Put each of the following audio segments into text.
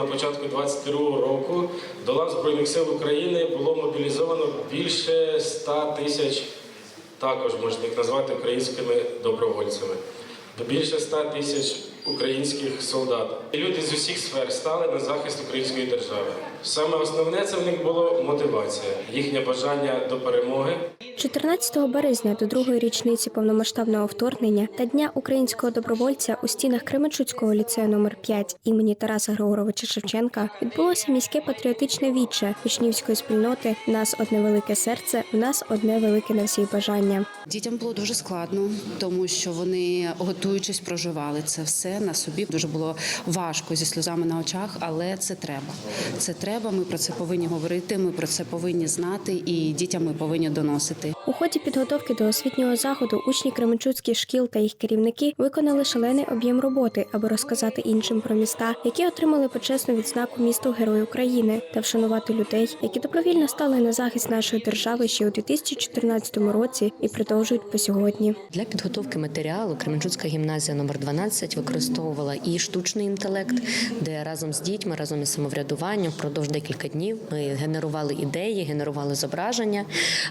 На початку 22-го року до лав Збройних сил України було мобілізовано більше 100 тисяч, також можна їх назвати українськими добровольцями. Більше 100 тисяч українських солдат. І Люди з усіх сфер стали на захист української держави. Саме основне це в них було мотивація, їхнє бажання до перемоги. 14 березня до другої річниці повномасштабного вторгнення та дня українського добровольця у стінах Кременчуцького ліцею номер 5 імені Тараса Григоровича Шевченка відбулося міське патріотичне віче учнівської спільноти Нас одне велике серце, в нас одне велике на всі бажання. Дітям було дуже складно, тому що вони, готуючись, проживали це все на собі. Дуже було важко зі сльозами на очах, але це треба. Це треба. Ми про це повинні говорити. Ми про це повинні знати, і дітям ми повинні доносити. У ході підготовки до освітнього заходу учні Кременчуцьких шкіл та їх керівники виконали шалений об'єм роботи, аби розказати іншим про міста, які отримали почесну відзнаку місто Герой України, та вшанувати людей, які добровільно стали на захист нашої держави ще у 2014 році і продовжують по сьогодні. Для підготовки матеріалу Кременчуцька гімназія номер 12 використовувала і штучний інтелект, де разом з дітьми, разом із самоврядуванням впродовж декілька днів ми генерували ідеї, генерували зображення.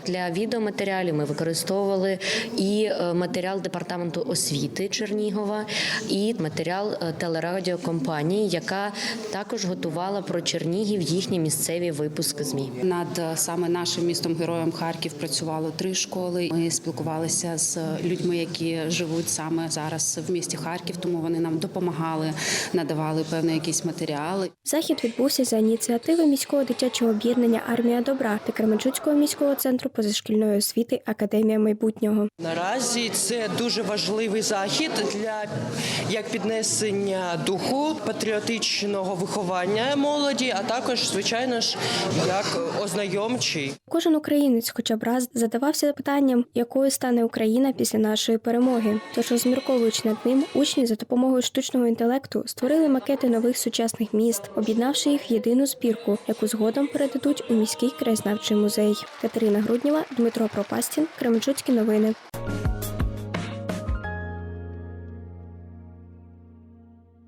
Для відеоматеріалів ми використовували і е, матеріал департаменту освіти Чернігова, і матеріал е, телерадіокомпанії, яка також готувала про Чернігів їхні місцеві випуски ЗМІ. Над е, саме нашим містом героєм Харків працювало три школи. Ми спілкувалися з людьми, які живуть саме зараз в місті Харків, тому вони нам допомагали, надавали певні якісь матеріали. Захід відбувся за ініціативи міського дитячого об'єднання Армія добра та Кременчуцького міського центру позашкільної освіти Академія майбутнього. Наразі це дуже важливий захід для як піднесення духу патріотичного виховання молоді, а також, звичайно ж, як ознайомчий. Кожен українець, хоча б раз, задавався питанням, якою стане Україна після нашої перемоги. Тож, розмірковуючи над ним, учні за допомогою штучного інтелекту створили макети нових сучасних міст, об'єднавши їх в єдину збірку, яку згодом передадуть у міський краєзнавчий музей. Катерина Грудніва, Дмитро Пропастін, Кременчуцькі новини.